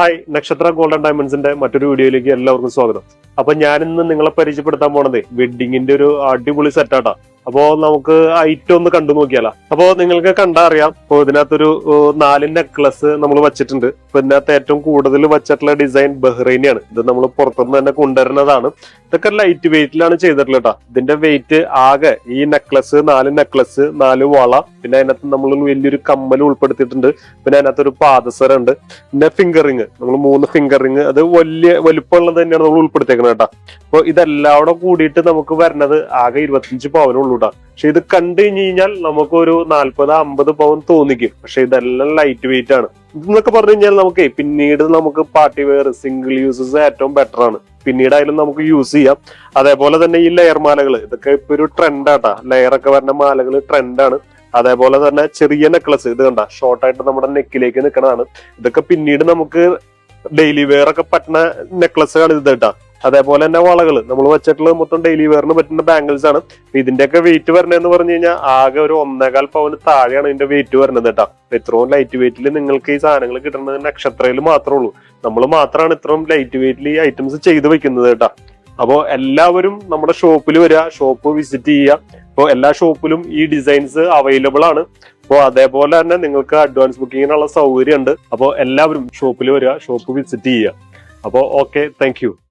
Hi നക്ഷത്ര golden ഡയമണ്ട്സിന്റെ മറ്റൊരു വീഡിയോയിലേക്ക് എല്ലാവർക്കും സ്വാഗതം. അപ്പൊ ഞാൻ ഇന്ന് നിങ്ങളെ പരിചയപ്പെടുത്താൻ പോണത് വെഡിങ്ങിന്റെ ഒരു അടിപൊളി സെറ്റാട്ടാ. അപ്പോ നമുക്ക് ഐറ്റം ഒന്ന് കണ്ടു നോക്കിയാലോ. അപ്പോ നിങ്ങൾക്ക് കണ്ടാ അറിയാം അപ്പോ ഇതിനകത്തൊരു നാല് നെക്ലസ് നമ്മൾ വെച്ചിട്ടുണ്ട്. ഇപ്പൊ ഇതിനകത്ത് ഏറ്റവും കൂടുതൽ വെച്ചിട്ടുള്ള ഡിസൈൻ ബഹ്റൈനിയാണ്. ഇത് നമ്മൾ പുറത്തുനിന്ന് തന്നെ കൊണ്ടുവരുന്നതാണ്. ഇതൊക്കെ ലൈറ്റ് വെയിറ്റിലാണ് ചെയ്തിട്ടുള്ളത് കേട്ടോ ഇതിന്റെ വെയിറ്റ് ആകെ ഈ നെക്ലസ് നാല് നെക്ലസ് നാല് വള പിന്നെ അതിനകത്ത് നമ്മൾ വലിയൊരു കമ്മൽ ഉൾപ്പെടുത്തിയിട്ടുണ്ട്. പിന്നെ അതിനകത്ത് ഒരു പാദസരം ഉണ്ട്. പിന്നെ ഫിംഗറിങ് നമ്മൾ മൂന്ന് ഫിംഗറിങ് അത് വലിയ വലുപ്പമുള്ളത് തന്നെയാണ് നമ്മൾ ഉൾപ്പെടുത്തിയേക്കുന്നത് കേട്ടോ അപ്പൊ ഇതെല്ലാം കൂടെ കൂടിയിട്ട് നമുക്ക് വരുന്നത് ആകെ ഇരുപത്തിയഞ്ച് പവനുള്ളൂ കേട്ടോ പക്ഷെ ഇത് കണ്ടു കഴിഞ്ഞ് കഴിഞ്ഞാൽ നമുക്കൊരു നാല്പത് അമ്പത് പവൻ തോന്നിക്കും. പക്ഷെ ഇതെല്ലാം ലൈറ്റ് വെയിറ്റ് ആണ്. ഇതെന്നൊക്കെ പറഞ്ഞു കഴിഞ്ഞാൽ നമുക്ക് പിന്നീട് നമുക്ക് പാർട്ടി വെയർ സിംഗിൾ യൂസസ് ഏറ്റവും ബെറ്റർ ആണ്. പിന്നീടായാലും നമുക്ക് യൂസ് ചെയ്യാം. അതേപോലെ തന്നെ ഈ ലെയർ മാലകൾ ഇതൊക്കെ ഇപ്പൊ ഒരു ട്രെൻഡാട്ടാ ലെയർ ഒക്കെ വരുന്ന മാലകൾ ട്രെൻഡാണ് അതേപോലെ തന്നെ ചെറിയ നെക്ലസ് ഇത് കണ്ട ഷോർട്ട് ആയിട്ട് നമ്മുടെ നെക്കിലേക്ക് നിൽക്കണതാണ് ഇതൊക്കെ പിന്നീട് നമുക്ക് ഡെയിലി വെയർ ഒക്കെ പറ്റുന്ന നെക്ലസ് ആണ് ഇത് കേട്ടാ. അതേപോലെ തന്നെ വളകൾ നമ്മൾ വെച്ചിട്ടുള്ളത് മൊത്തം ഡെയിലി വെയറിന് പറ്റുന്ന ബാംഗിൾസ് ആണ്. ഇതിന്റെ ഇതിന്റെയൊക്കെ വെയിറ്റ് വരണതെന്ന് പറഞ്ഞു കഴിഞ്ഞാൽ ആകെ ഒരു ഒന്നേകാൽ പവന് താഴെയാണ് ഇതിന്റെ വെയിറ്റ് വരുന്നത് കേട്ടോ. ഇത്രയും ലൈറ്റ് വെയിറ്റിൽ നിങ്ങൾക്ക് ഈ സാധനങ്ങൾ കിട്ടുന്നത് നക്ഷത്രയിൽ മാത്രമേ ഉള്ളൂ. നമ്മൾ മാത്രമാണ് ഇത്രയും ലൈറ്റ് വെയിറ്റിൽ ഈ ഐറ്റംസ് ചെയ്ത് വെക്കുന്നത് കേട്ടോ. അപ്പോ എല്ലാവരും നമ്മുടെ ഷോപ്പിൽ വരിക ഷോപ്പ് വിസിറ്റ് ചെയ്യുക. അപ്പോൾ എല്ലാ ഷോപ്പിലും ഈ ഡിസൈൻസ് അവൈലബിൾ ആണ്. അപ്പോൾ അതേപോലെ തന്നെ നിങ്ങൾക്ക് അഡ്വാൻസ് ബുക്കിങ്ങിനുള്ള സൗകര്യം ഉണ്ട് അപ്പോൾ എല്ലാവരും ഷോപ്പിൽ വരിക ഷോപ്പ് വിസിറ്റ് ചെയ്യുക. അപ്പോൾ okay thank